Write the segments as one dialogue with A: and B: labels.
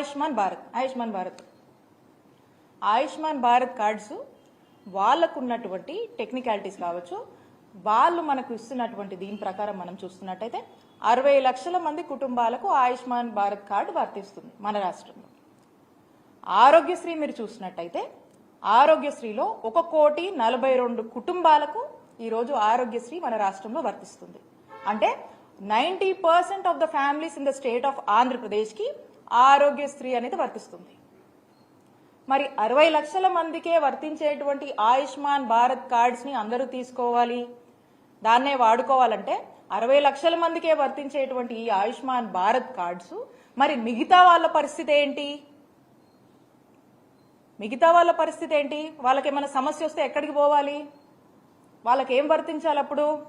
A: Ayushman Bharat Ayushman Bharat. Ayushman Bharat cards వాళ్ళకు ఉన్నటువంటి technicalities కావచ్చు వాళ్ళు మనకు ఇస్తున్నటువంటి దీని ప్రకారం మనం చూస్తున్నట్టయితే అరవై లక్షల మంది కుటుంబాలకు ఆయుష్మాన్ భారత్ కార్డు వర్తిస్తుంది మన రాష్ట్రంలో. ఆరోగ్యశ్రీ మీరు చూసినట్టయితే ఆరోగ్యశ్రీలో ఒక కోటి నలభై రెండు కుటుంబాలకు ఈరోజు ఆరోగ్యశ్రీ మన రాష్ట్రంలో వర్తిస్తుంది. అంటే ninety percent of the families in the state of ఆంధ్రప్రదేశ్కి ఆరోగ్యశ్రీ అనేది వర్తిస్తుంది. మరి అరవై లక్షల మందికే వర్తించేటువంటి ఆయుష్మాన్ భారత్ కార్డ్స్ని అందరూ తీసుకోవాలి. దాన్నే వాడుకోవాలంటే అరవై లక్షల మందికే వర్తించేటువంటి ఈ ఆయుష్మాన్ భారత్ కార్డ్స్ మరి మిగతా వాళ్ళ పరిస్థితి ఏంటి? మిగతా వాళ్ళ పరిస్థితి ఏంటి? వాళ్ళకి ఏమైనా సమస్య వస్తే ఎక్కడికి పోవాలి? వాళ్ళకి ఏం వర్తించాలి అప్పుడు?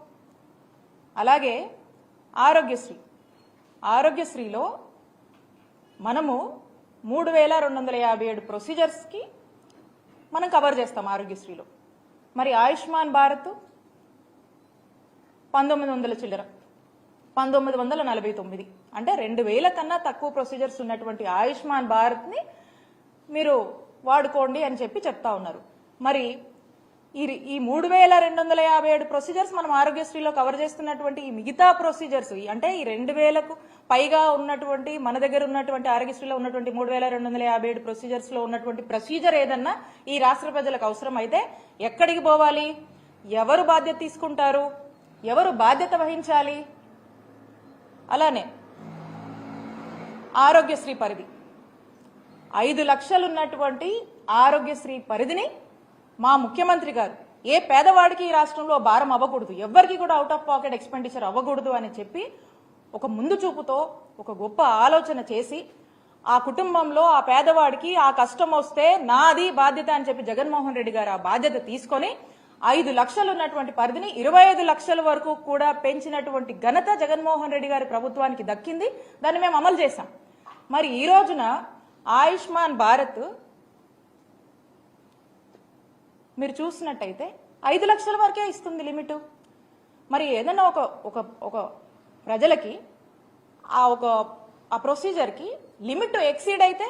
A: అలాగే ఆరోగ్యశ్రీ. ఆరోగ్యశ్రీలో మనము మూడు వేల రెండు వందల యాభై ఏడు ప్రొసీజర్స్కి మనం కవర్ చేస్తాం ఆరోగ్యశ్రీలో. మరి ఆయుష్మాన్ భారత్ పంతొమ్మిది వందల చిల్లర పంతొమ్మిది వందల నలభై తొమ్మిది. అంటే రెండు వేల కన్నా తక్కువ ప్రొసీజర్స్ ఉన్నటువంటి ఆయుష్మాన్ భారత్ని మీరు వాడుకోండి అని చెప్పి చెప్తా ఉన్నారు. మరి ఈ ఈ మూడు వేల రెండు వందల యాభై ఏడు ప్రొసీజర్స్ మనం ఆరోగ్యశ్రీలో కవర్ చేస్తున్నటువంటి ఈ మిగతా ప్రొసీజర్స్ అంటే ఈ రెండు వేలకు పైగా ఉన్నటువంటి మన దగ్గర ఉన్నటువంటి ఆరోగ్యశ్రీలో ఉన్నటువంటి మూడు వేల రెండు వందల యాభై ఏడు ప్రొసీజర్స్లో ఉన్నటువంటి ప్రొసీజర్ ఏదన్నా ఈ రాష్ట్ర ప్రజలకు అవసరం అయితే ఎక్కడికి పోవాలి? ఎవరు బాధ్యత తీసుకుంటారు? ఎవరు బాధ్యత వహించాలి? అలానే ఆరోగ్యశ్రీ పరిధి. ఐదు లక్షలు ఉన్నటువంటి ఆరోగ్యశ్రీ పరిధిని మా ముఖ్యమంత్రి గారు ఏ పేదవాడికి ఈ రాష్ట్రంలో భారం అవ్వకూడదు ఎవ్వరికి కూడా అవుట్ ఆఫ్ పాకెట్ ఎక్స్పెండిచర్ అవ్వకూడదు అని చెప్పి ఒక ముందు చూపుతో ఒక గొప్ప ఆలోచన చేసి ఆ కుటుంబంలో ఆ పేదవాడికి ఆ కష్టం వస్తే నాది బాధ్యత అని చెప్పి జగన్మోహన్ రెడ్డి గారు ఆ బాధ్యత తీసుకొని ఐదు లక్షలు ఉన్నటువంటి పరిధిని ఇరవై ఐదు లక్షల వరకు కూడా పెంచినటువంటి ఘనత జగన్మోహన్ రెడ్డి గారి ప్రభుత్వానికి దక్కింది. దాన్ని మేము అమలు చేశాం. మరి ఈ రోజున ఆయుష్మాన్ భారత్ మీరు చూసినట్టయితే ఐదు లక్షల వరకే ఇస్తుంది లిమిట్. మరి ఏదైనా ఒక ఒక ఒక ప్రజలకి ఆ ఒక ఆ ప్రొసీజర్కి లిమిట్ ఎక్సీడ్ అయితే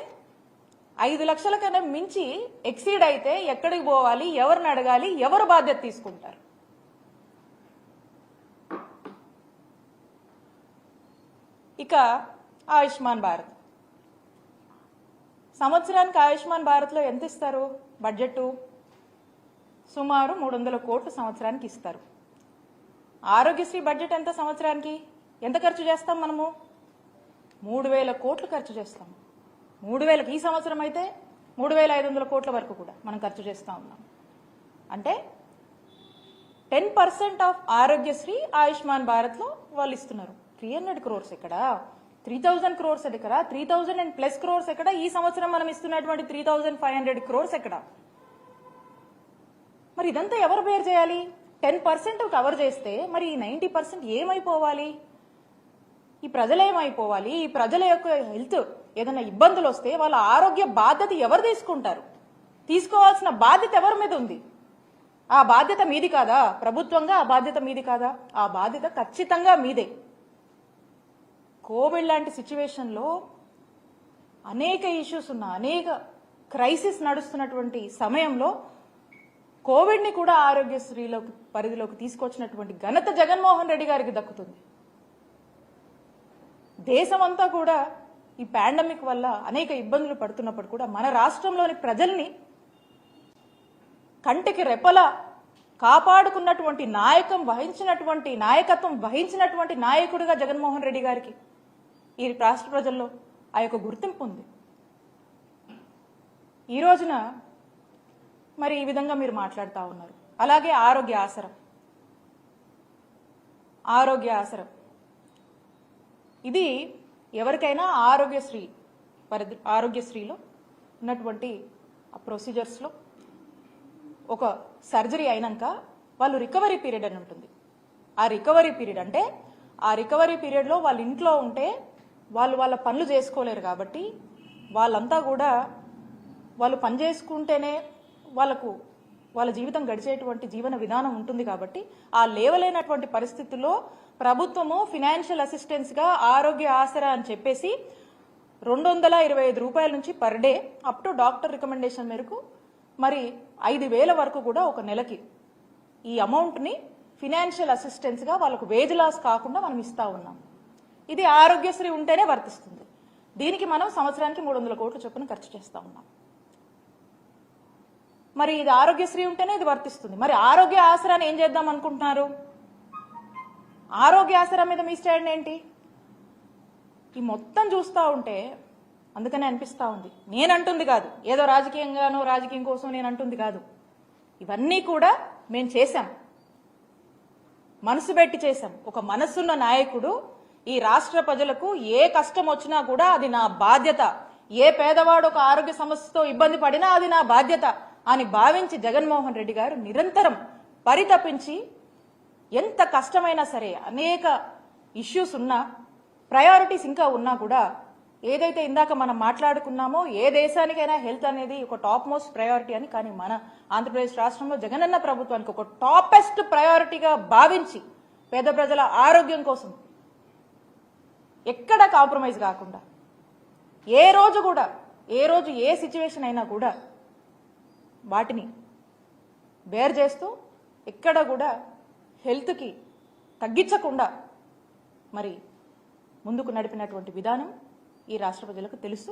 A: ఐదు లక్షల కన్నా మించి ఎక్సీడ్ అయితే ఎక్కడికి పోవాలి ఎవరిని అడగాలి ఎవరు బాధ్యత తీసుకుంటారు? ఇక ఆయుష్మాన్ భారత్. సంవత్సరానికి ఆయుష్మాన్ భారత్లో ఎంత ఇస్తారు? బడ్జెట్ సుమారు మూడు వందల కోట్లు సంవత్సరానికి ఇస్తారు. ఆరోగ్యశ్రీ బడ్జెట్ ఎంత సంవత్సరానికి? ఎంత ఖర్చు చేస్తాం మనము? మూడు వేల కోట్లు ఖర్చు చేస్తాం. మూడు వేలకు ఈ సంవత్సరం అయితే మూడు వేల ఐదు వందల కోట్ల వరకు కూడా మనం ఖర్చు చేస్తూ ఉన్నాం. అంటే ten percent of Aarogyasri Ayushman భారత్లో వాళ్ళు ఇస్తున్నారు. త్రీ హండ్రెడ్ క్రోర్స్ ఇక్కడ త్రీ థౌజండ్ క్రోర్స్ ఎక్కడ? Three thousand and plus crores ఎక్కడ? ఈ సంవత్సరం మనం ఇస్తున్నటువంటి three thousand five hundred crores ఎక్కడ? మరి ఇదంతా ఎవరు బేర్ చేయాలి? టెన్ పర్సెంట్ కవర్ చేస్తే మరి ఈ నైంటీ పర్సెంట్ ఏమైపోవాలి? ఈ ప్రజలు ఏమైపోవాలి ఈ ప్రజల యొక్క హెల్త్ ఏదైనా ఇబ్బందులు వస్తే వాళ్ళ ఆరోగ్య బాధ్యత ఎవరు తీసుకుంటారు? తీసుకోవాల్సిన బాధ్యత ఎవరి మీద ఉంది? ఆ బాధ్యత మీది కాదా? ప్రభుత్వంగా ఆ బాధ్యత మీది కాదా? ఆ బాధ్యత ఖచ్చితంగా మీదే. కోవిడ్ లాంటి సిచ్యువేషన్లో అనేక ఇష్యూస్ ఉన్న అనేక క్రైసిస్ నడుస్తున్నటువంటి సమయంలో కోవిడ్ని కూడా ఆరోగ్యశ్రీలోకి పరిధిలోకి తీసుకొచ్చినటువంటి ఘనత జగన్మోహన్ రెడ్డి గారికి దక్కుతుంది. దేశమంతా కూడా ఈ పాండమిక్ వల్ల అనేక ఇబ్బందులు పడుతున్నప్పుడు కూడా మన రాష్ట్రంలోని ప్రజల్ని కంటికి రెపల కాపాడుకున్నటువంటి నాయకం వహించినటువంటి నాయకత్వం వహించినటువంటి నాయకుడిగా జగన్మోహన్ రెడ్డి గారికి ఈ రాష్ట్ర ప్రజల్లో ఆ యొక్క గుర్తింపు ఉంది. ఈ రోజున మరి ఈ విధంగా మీరు మాట్లాడుతూ ఉన్నారు. అలాగే ఆరోగ్య ఆసరం. ఆరోగ్య ఆసరం. ఇది ఎవరికైనా ఆరోగ్యశ్రీ పరిధి ఆరోగ్యశ్రీలో ఉన్నటువంటి ప్రొసీజర్స్లో ఒక సర్జరీ అయినాక వాళ్ళు రికవరీ పీరియడ్ అని ఉంటుంది. ఆ రికవరీ పీరియడ్ అంటే ఆ రికవరీ పీరియడ్లో వాళ్ళ ఇంట్లో ఉంటే వాళ్ళు వాళ్ళ పనులు చేసుకోలేరు కాబట్టి వాళ్ళంతా కూడా వాళ్ళు పని చేసుకుంటేనే వాళ్ళకు వాళ్ళ జీవితం గడిచేటువంటి జీవన విధానం ఉంటుంది కాబట్టి ఆ లేవలేనటువంటి పరిస్థితుల్లో ప్రభుత్వము ఫినాన్షియల్ అసిస్టెన్స్గా ఆరోగ్య ఆసరా అని చెప్పేసి రెండు వందల ఇరవై ఐదు రూపాయల నుంచి per day up to doctor recommendation మేరకు మరి ఐదు వేల వరకు కూడా ఒక నెలకి ఈ అమౌంట్ని ఫినాన్షియల్ అసిస్టెన్స్గా వాళ్ళకు వేజ్ లాస్ కాకుండా మనం ఇస్తా ఉన్నాం. ఇది ఆరోగ్యశ్రీ ఉంటేనే వర్తిస్తుంది. దీనికి మనం సంవత్సరానికి మూడు వందల కోట్ల చొప్పున ఖర్చు చేస్తా ఉన్నాం. మరి ఇది ఆరోగ్యశ్రీ ఉంటేనే ఇది వర్తిస్తుంది. మరి ఆరోగ్య ఆసరాన్ని ఏం చేద్దాం అనుకుంటున్నారు? ఆరోగ్య ఆసరా మీద మీ స్టాండ్ ఏంటి? ఈ మొత్తం చూస్తూ ఉంటే అందుకనే అనిపిస్తూ ఉంది. నేను అంటుంది కాదు. ఏదో రాజకీయంగానో రాజకీయం కోసం నేను అంటుంది కాదు. ఇవన్నీ కూడా మేము చేశాం. మనసు పెట్టి చేశాం. ఒక మనసున్న నాయకుడు ఈ రాష్ట్ర ప్రజలకు ఏ కష్టం వచ్చినా కూడా అది నా బాధ్యత. ఏ పేదవాడు ఒక ఆరోగ్య సమస్యతో ఇబ్బంది పడినా అది నా బాధ్యత. అని భావించి జగన్మోహన్ రెడ్డి గారు నిరంతరం పరితపించి ఎంత కష్టమైనా సరే అనేక ఇష్యూస్ ఉన్నా ప్రయారిటీస్ ఇంకా ఉన్నా కూడా ఏదైతే ఇందాక మనం మాట్లాడుకున్నామో ఏ దేశానికైనా హెల్త్ అనేది ఒక టాప్ మోస్ట్ ప్రయారిటీ అని కానీ మన ఆంధ్రప్రదేశ్ రాష్ట్రంలో జగనన్న ప్రభుత్వానికి ఒక టాపెస్ట్ ప్రయారిటీగా భావించి పేద ప్రజల ఆరోగ్యం కోసం ఎక్కడ కాంప్రమైజ్ కాకుండా ఏ రోజు కూడా ఏ రోజు ఏ సిచ్యువేషన్ అయినా కూడా వాటిని బేర్ చేస్తూ ఎక్కడ కూడా హెల్త్కి తగ్గించకుండా మరి ముందుకు నడిపినటువంటి విధానం ఈ రాష్ట్ర ప్రజలకు తెలుసు.